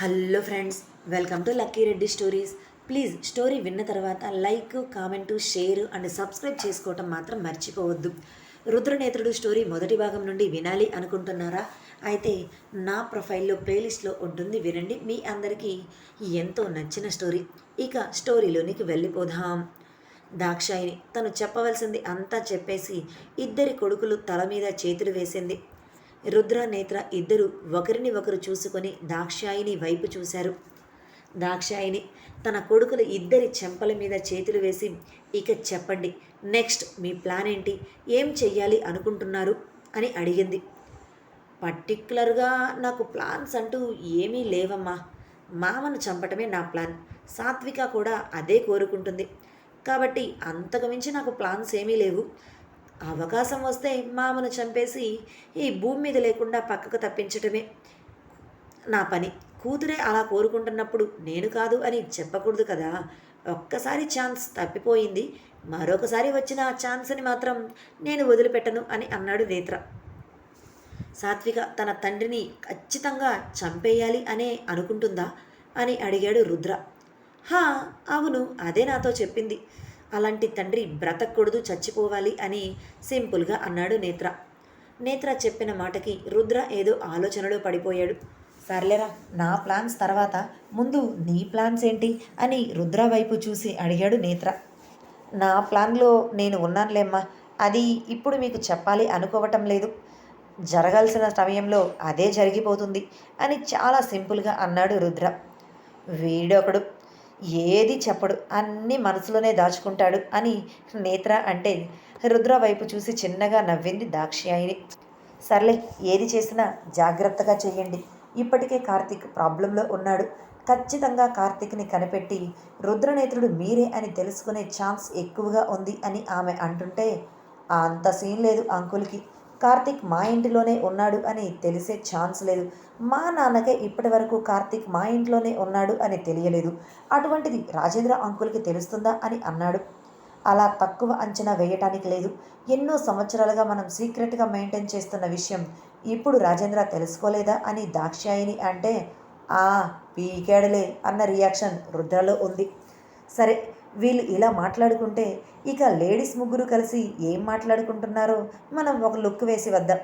Hello friends welcome to Lucky Reddy stories. Please story విన్న తర్వాత like comment share and subscribe చేసుకోవటం మాత్రం మర్చిపోవద్దు. రుద్రనేత్రుడు స్టోరీ మొదటి భాగం నుండి వినాలి అనుకుంటున్నారా? అయితే నా ప్రొఫైల్లో ప్లేలిస్ట్లో ఉంటుంది వినండి. మీ అందరికీ ఎంతో నచ్చిన స్టోరీ. ఇక స్టోరీలోనికి వెళ్ళిపోదాం. దాక్షాయిని తను చెప్పవలసింది అంతా చెప్పేసి ఇద్దరి కొడుకులు తల మీద చేతులు వేసింది. రుద్ర నేత్ర ఇద్దరు ఒకరిని ఒకరు చూసుకొని దాక్షాయిని వైపు చూశారు. దాక్షాయిని తన కొడుకులు ఇద్దరి చెంపల మీద చేతులు వేసి ఇక చెప్పండి నెక్స్ట్ మీ ప్లాన్ ఏంటి? ఏం చెయ్యాలి అనుకుంటున్నారు? అని అడిగింది. పర్టిక్యులర్గా నాకు ప్లాన్స్ అంటూ ఏమీ లేవమ్మా. మామను చంపటమే నా ప్లాన్. సాత్విక కూడా అదే కోరుకుంటుంది. కాబట్టి అంతకుమించి నాకు ప్లాన్స్ ఏమీ లేవు. అవకాశం వస్తే మామను చంపేసి ఈ భూమి మీద లేకుండా పక్కకు తప్పించటమే నా పని. కూతురే అలా కోరుకుంటున్నప్పుడు నేను కాదు అని చెప్పకూడదు కదా. ఒక్కసారి ఛాన్స్ తప్పిపోయింది. మరొకసారి వచ్చిన ఆ ఛాన్స్ని మాత్రం నేను వదిలిపెట్టను అని అన్నాడు నేత్ర. సాత్విక తన తండ్రిని ఖచ్చితంగా చంపేయాలి అనే అనుకుంటుందా అని అడిగాడు రుద్ర. హా అవును అదే నాతో చెప్పింది. అలాంటి తండ్రి బ్రతకూడదు చచ్చిపోవాలి అని సింపుల్గా అన్నాడు నేత్ర. నేత్ర చెప్పిన మాటకి రుద్ర ఏదో ఆలోచనలో పడిపోయాడు. సర్లేరా నా ప్లాన్స్ తర్వాత. ముందు నీ ప్లాన్స్ ఏంటి అని రుద్ర వైపు చూసి అడిగాడు నేత్ర. నా ప్లాన్లో నేను ఉన్నానులేమ్మా అది ఇప్పుడు మీకు చెప్పాలి అనుకోవటం లేదు. జరగాల్సిన సమయంలో అదే జరిగిపోతుంది అని చాలా సింపుల్గా అన్నాడు రుద్ర. వీడొకడు ఏది చెప్పడు అన్నీ మనసులోనే దాచుకుంటాడు అని నేత్ర అంటే రుద్ర వైపు చూసి చిన్నగా నవ్వింది దాక్షాయిని సర్లే ఏది చేసినా జాగ్రత్తగా చేయండి. ఇప్పటికే కార్తీక్ ప్రాబ్లంలో ఉన్నాడు. ఖచ్చితంగా కార్తీక్ని కనిపెట్టి రుద్రనేత్రుడు మీరే అని తెలుసుకునే ఛాన్స్ ఎక్కువగా ఉంది అని ఆమె అంటుంటే అంత సీన్ లేదు అంకుల్కి. కార్తీక్ మా ఇంటిలోనే ఉన్నాడు అని తెలిసే ఛాన్స్ లేదు. మా నాన్నకే ఇప్పటి వరకు కార్తీక్ మా ఇంట్లోనే ఉన్నాడు అని తెలియలేదు. అటువంటిది రాజేంద్ర అంకుల్కి తెలుస్తుందా అని అన్నాడు. అలా తక్కువ అంచనా వేయటానికి లేదు. ఎన్నో సంవత్సరాలుగా మనం సీక్రెట్గా మెయింటైన్ చేస్తున్న విషయం ఇప్పుడు రాజేంద్ర తెలుసుకోలేదా అని దాక్షాయిని అంటే ఆ పీకేడలే అన్న రియాక్షన్ రుద్రలో ఉంది. సరే వీళ్ళు ఇలా మాట్లాడుకుంటే ఇక లేడీస్ ముగ్గురు కలిసి ఏం మాట్లాడుకుంటున్నారో మనం ఒక లుక్ వేసి వద్దాం.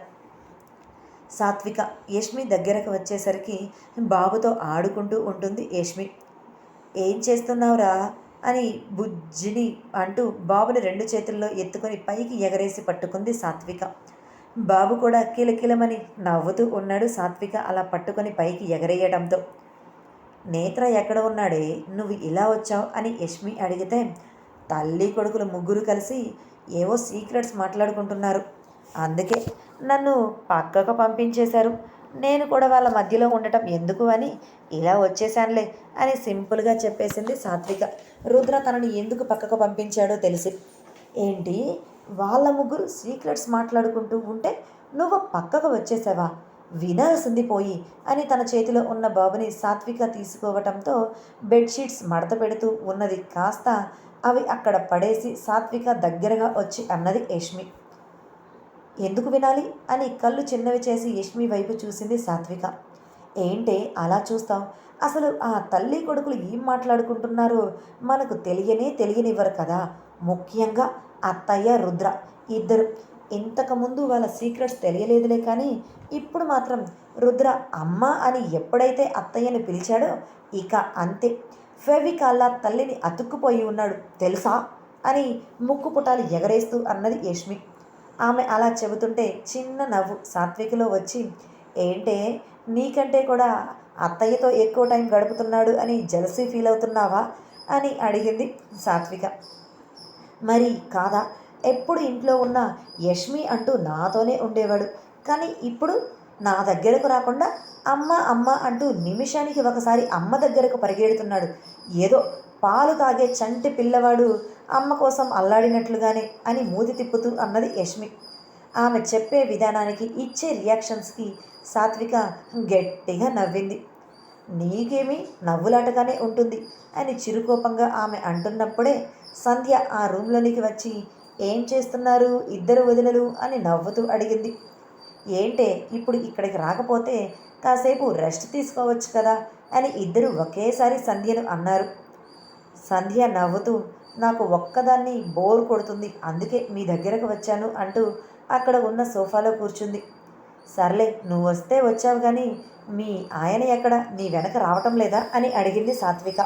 సాత్విక యష్మి దగ్గరకు వచ్చేసరికి బాబుతో ఆడుకుంటూ ఉంటుంది యష్మి. ఏం చేస్తున్నావురా? అని బుజ్జిని అంటూ బాబుని రెండు చేతుల్లో ఎత్తుకొని పైకి ఎగరేసి పట్టుకుంది సాత్విక. బాబు కూడా కిలకిలమని నవ్వుతూ ఉన్నాడు సాత్విక అలా పట్టుకొని పైకి ఎగరేయడంతో. నేత్ర ఎక్కడ ఉన్నాడే? నువ్వు ఇలా వచ్చావు? అని యష్మి అడిగితే తల్లి కొడుకులు ముగ్గురు కలిసి ఏవో సీక్రెట్స్ మాట్లాడుకుంటున్నారు. అందుకే నన్ను పక్కకు పంపించేశారు. నేను కూడా వాళ్ళ మధ్యలో ఉండటం ఎందుకు అని ఇలా వచ్చేసానులే అని సింపుల్గా చెప్పేసింది సాత్విక. రుద్ర తనని ఎందుకు పక్కకు పంపించాడో తెలిసి. ఏంటి? వాళ్ళ ముగ్గురు సీక్రెట్స్ మాట్లాడుకుంటూ ఉంటే నువ్వు పక్కకు వచ్చేసావా? వినాల్సింది పోయి అని తన చేతిలో ఉన్న బాబుని సాత్విక తీసుకోవటంతో బెడ్షీట్స్ మడత పెడుతూ ఉన్నది కాస్త అవి అక్కడ పడేసి సాత్విక దగ్గరగా వచ్చి అన్నది యష్మి. ఎందుకు వినాలి? అని కళ్ళు చిన్నవి చేసి యష్మి వైపు చూసింది సాత్విక. ఏంటే అలా చూస్తావు? అసలు ఆ తల్లి కొడుకులు ఏం మాట్లాడుకుంటున్నారో మనకు తెలియనే తెలియనివ్వరు కదా. ముఖ్యంగా అత్తయ్య రుద్ర. ఇద్దరు ఇంతకుముందు వాళ్ళ సీక్రెట్స్ తెలియలేదులే కానీ ఇప్పుడు మాత్రం రుద్ర అమ్మ అని ఎప్పుడైతే అత్తయ్యని పిలిచాడో ఇక అంతే. ఫెవికాల్లా తల్లిని అతుక్కుపోయి ఉన్నాడు. తెలుసా? అని ముక్కు పుటాలు ఎగరేస్తూ అన్నది యష్మి. ఆమె అలా చెబుతుంటే చిన్న నవ్వు సాత్వికలో వచ్చి ఏంటే? నీకంటే కూడా అత్తయ్యతో ఎక్కువ టైం గడుపుతున్నాడు అని జలసీ ఫీల్ అవుతున్నావా? అని అడిగింది సాత్విక. మరి కాదా? ఎప్పుడు ఇంట్లో ఉన్న యష్మి అంటూ నాతోనే ఉండేవాడు. కానీ ఇప్పుడు నా దగ్గరకు రాకుండా అమ్మ అమ్మ అంటూ నిమిషానికి ఒకసారి అమ్మ దగ్గరకు పరిగెడుతున్నాడు. ఏదో పాలు తాగే చంటి పిల్లవాడు అమ్మ కోసం అల్లాడినట్లుగానే అని మూతి తిప్పుతూ అన్నది యష్మి. ఆమె చెప్పే విధానానికి ఇచ్చే రియాక్షన్స్కి సాత్విక గట్టిగా నవ్వింది. నీకేమీ నవ్వులాటగానే ఉంటుంది అని చిరుకోపంగా ఆమె అంటున్నప్పుడే సంధ్య ఆ రూమ్లోనికి వచ్చి ఏం చేస్తున్నారు? ఇద్దరు వదినలు అని నవ్వుతూ అడిగింది. ఏంటే ఇప్పుడు ఇక్కడికి రాకపోతే కాసేపు రెస్ట్ తీసుకోవచ్చు కదా అని ఇద్దరు ఒకేసారి సంధ్యను అన్నారు. సంధ్య నవ్వుతూ నాకు ఒక్కదాన్ని బోర్ కొడుతుంది అందుకే మీ దగ్గరకు వచ్చాను అంటూ అక్కడ ఉన్న సోఫాలో కూర్చుంది. సర్లే నువ్వు వస్తే వచ్చావు కానీ మీ ఆయన ఎక్కడ? నీ వెనక రావటం లేదా? అని అడిగింది సాత్విక.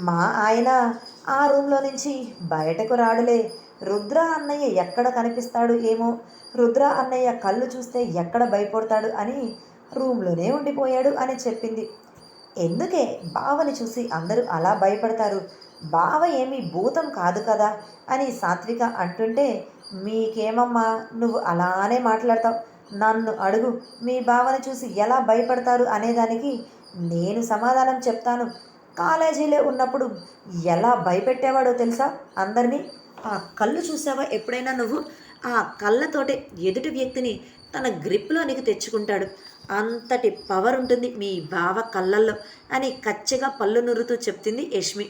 మా ఆయన ఆ రూమ్లో నుంచి బయటకు రాడులే. రుద్ర అన్నయ్య ఎక్కడ కనిపిస్తాడు ఏమో? రుద్ర అన్నయ్య కళ్ళు చూస్తే ఎక్కడ భయపడతాడు అని రూమ్లోనే ఉండిపోయాడు అని చెప్పింది. ఎందుకే? బావని చూసి అందరూ అలా భయపడతారు. బావ ఏమీ భూతం కాదు కదా అని సాత్విక అంటుంటే మీకేమమ్మా? నువ్వు అలానే మాట్లాడతావు. నన్ను అడుగు. మీ బావని చూసి ఎలా భయపడతారు అనేదానికి నేను సమాధానం చెప్తాను. కాలేజీలో ఉన్నప్పుడు ఎలా భయపెట్టేవాడో తెలుసా? అందరినీ ఆ కళ్ళు చూసావా ఎప్పుడైనా నువ్వు? ఆ కళ్ళతోటే ఎదుటి వ్యక్తిని తన గ్రిప్లోనికి తెచ్చుకుంటాడు. అంతటి పవర్ ఉంటుంది మీ బావ కళ్ళల్లో అని కచ్చిగా పళ్ళు నురుతూ చెప్తుంది యష్మి.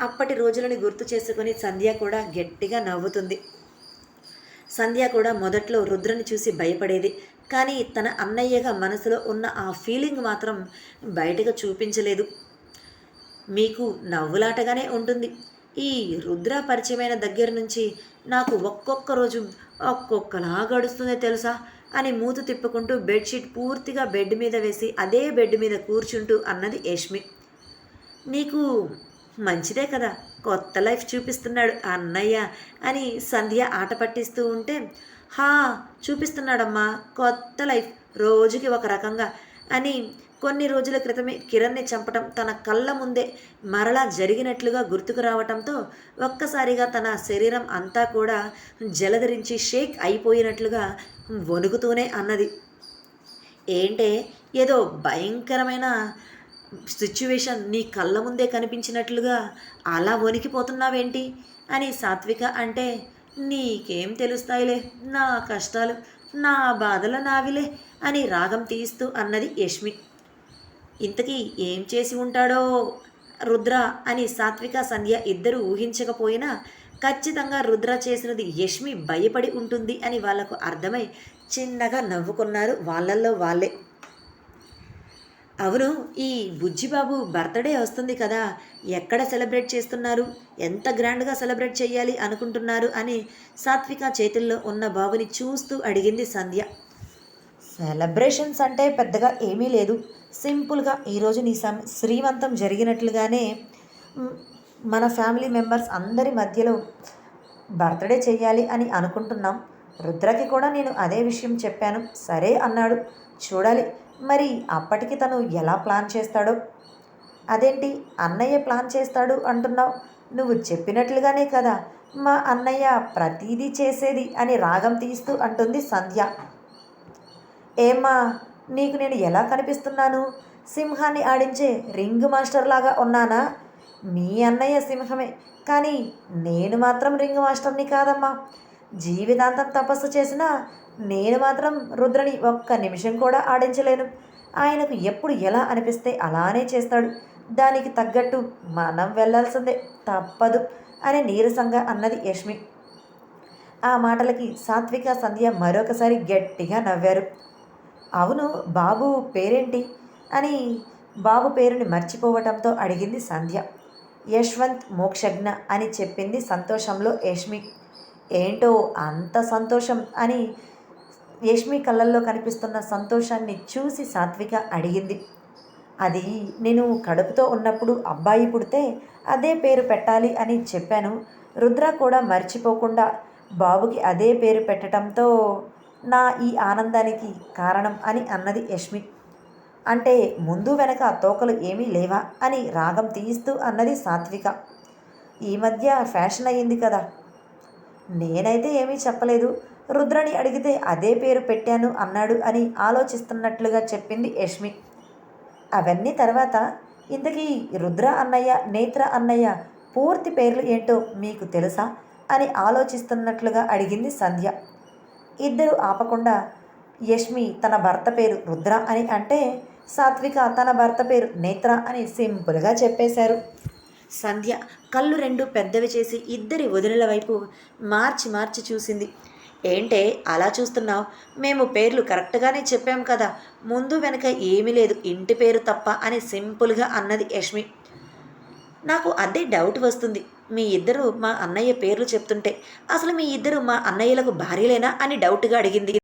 అప్పటి రోజులని గుర్తు చేసుకొని సంధ్య కూడా గట్టిగా నవ్వుతుంది. సంధ్య కూడా మొదట్లో రుద్రని చూసి భయపడేది. కానీ తన అన్నయ్యగా మనసులో ఉన్న ఆ ఫీలింగ్ మాత్రం బయటకు చూపించలేదు. మీకు నవ్వులాటగానే ఉంటుంది. ఈ రుద్ర పరిచయమైన దగ్గర నుంచి నాకు ఒక్కొక్క రోజు ఒక్కొక్కలా గడుస్తుందో తెలుసా? అని మూతు తిప్పుకుంటూ బెడ్షీట్ పూర్తిగా బెడ్ మీద వేసి అదే బెడ్ మీద కూర్చుంటూ అన్నది యష్మి. నీకు మంచిదే కదా కొత్త లైఫ్ చూపిస్తున్నాడు అన్నయ్య అని సంధ్య ఆట పట్టిస్తూ ఉంటే హా చూపిస్తున్నాడమ్మా కొత్త లైఫ్ రోజుకి ఒక రకంగా అని కొన్ని రోజుల క్రితమే కిరణ్ని చంపటం తన కళ్ళ ముందే మరలా జరిగినట్లుగా గుర్తుకు రావటంతో ఒక్కసారిగా తన శరీరం అంతా కూడా జలధరించి షేక్ అయిపోయినట్లుగా వణుకుతూనే అన్నది. ఏంటే? ఏదో భయంకరమైన సిచ్యువేషన్ నీ కళ్ళ ముందే కనిపించినట్లుగా అలా వణికిపోతున్నావేంటి? అని సాత్విక అంటే నీకేం తెలుస్తాయిలే నా కష్టాలు నా బాధలు నావిలే అని రాగం తీస్తూ అన్నది యష్మి. ఇంతకీ ఏం చేసి ఉంటాడో రుద్ర అని సాత్విక సంధ్య ఇద్దరు ఊహించకపోయినా ఖచ్చితంగా రుద్ర చేసినది యష్మి భయపడి ఉంటుంది అని వాళ్ళకు అర్థమై చిన్నగా నవ్వుకున్నారు వాళ్ళల్లో వాళ్ళే అవును ఈ బుజ్జిబాబు బర్త్డే వస్తుంది కదా ఎక్కడ సెలబ్రేట్ చేస్తున్నారు ఎంత గ్రాండ్గా సెలబ్రేట్ చేయాలి అనుకుంటున్నారు అని సాత్విక చేతుల్లో ఉన్న బాబుని చూస్తూ అడిగింది సంధ్య. సెలబ్రేషన్స్ అంటే పెద్దగా ఏమీ లేదు. సింపుల్గా ఈరోజు నీ సం శ్రీమంతం జరిగినట్లుగానే మన ఫ్యామిలీ మెంబర్స్ అందరి మధ్యలో బర్త్డే చేయాలి అని అనుకుంటున్నాం. రుద్రకి కూడా నేను అదే విషయం చెప్పాను. సరే అన్నాడు. చూడాలి. మరి అప్పటికి తను ఎలా ప్లాన్ చేస్తాడో? అదేంటి? అన్నయ్య ప్లాన్ చేస్తాడు అంటున్నావు. నువ్వు చెప్పినట్లుగానే కదా. మా అన్నయ్య ప్రతీదీ చేసేది అని రాగం తీస్తూ అంటుంది సంధ్య. ఏమ్మా నీకు నేను ఎలా కనిపిస్తున్నాను? సింహాన్ని ఆడించే రింగ్ మాస్టర్ లాగా ఉన్నానా? మీ అన్నయ్య సింహమే కానీ నేను మాత్రం రింగ్ మాస్టర్ని కాదమ్మా. జీవితాంతం తపస్సు చేసినా నేను మాత్రం రుద్రని ఒక్క నిమిషం కూడా ఆడించలేను. ఆయనకు ఎప్పుడు ఎలా అనిపిస్తే అలానే చేస్తాడు. దానికి తగ్గట్టు మనం వెళ్ళాల్సిందే తప్పదు అని నీరసంగా అన్నది యష్మి. ఆ మాటలకి సాత్విక సంధ్య మరొకసారి గట్టిగా నవ్వారు. అవును బాబు పేరేంటి? అని బాబు పేరుని మర్చిపోవటంతో అడిగింది సంధ్య. యశ్వంత్ మోక్షజ్ఞ అని చెప్పింది సంతోషంలో యష్మి. ఏంటో అంత సంతోషం అని యష్మి కళ్ళల్లో కనిపిస్తున్న సంతోషాన్ని చూసి సాత్విక అడిగింది. అది నేను కడుపుతో ఉన్నప్పుడు అబ్బాయి పుడితే అదే పేరు పెట్టాలి అని చెప్పాను. రుద్ర కూడా మర్చిపోకుండా బాబుకి అదే పేరు పెట్టడంతో నా ఈ ఆనందానికి కారణం అని అన్నది యష్మి. అంటే ముందు వెనక తోకలు ఏమీ లేవా అని రాగం తీయిస్తూ అన్నది సాత్విక. ఈ మధ్య ఫ్యాషన్ అయ్యింది కదా. నేనైతే ఏమీ చెప్పలేదు. రుద్రని అడిగితే అదే పేరు పెట్టాను అన్నాడు అని ఆలోచిస్తున్నట్లుగా చెప్పింది యష్మి. అవన్నీ తర్వాత ఇంతకీ రుద్ర అన్నయ్య నేత్ర అన్నయ్య పూర్తి పేర్లు ఏంటో మీకు తెలుసా అని ఆలోచిస్తున్నట్లుగా అడిగింది సంధ్య. ఇద్దరు ఆపకుండా యష్మి తన భర్త పేరు రుద్ర అని అంటే సాత్విక తన భర్త పేరు నేత్ర అని సింపుల్గా చెప్పేశారు. సంధ్య కళ్ళు రెండు పెద్దవి చేసి ఇద్దరి వదినల వైపు మార్చి మార్చి చూసింది. ఏంటే అలా చూస్తున్నావు? మేము పేర్లు కరెక్ట్గానే చెప్పాం కదా ముందు వెనక ఏమీ లేదు ఇంటి పేరు తప్ప అని సింపుల్గా అన్నది యష్మి. నాకు అదే డౌట్ వస్తుంది. మీ ఇద్దరు మా అన్నయ్య పేర్లు చెప్తుంటే అసలు మీ ఇద్దరు మా అన్నయ్యలకు భార్యలేనా? అని డౌట్గా అడిగింది.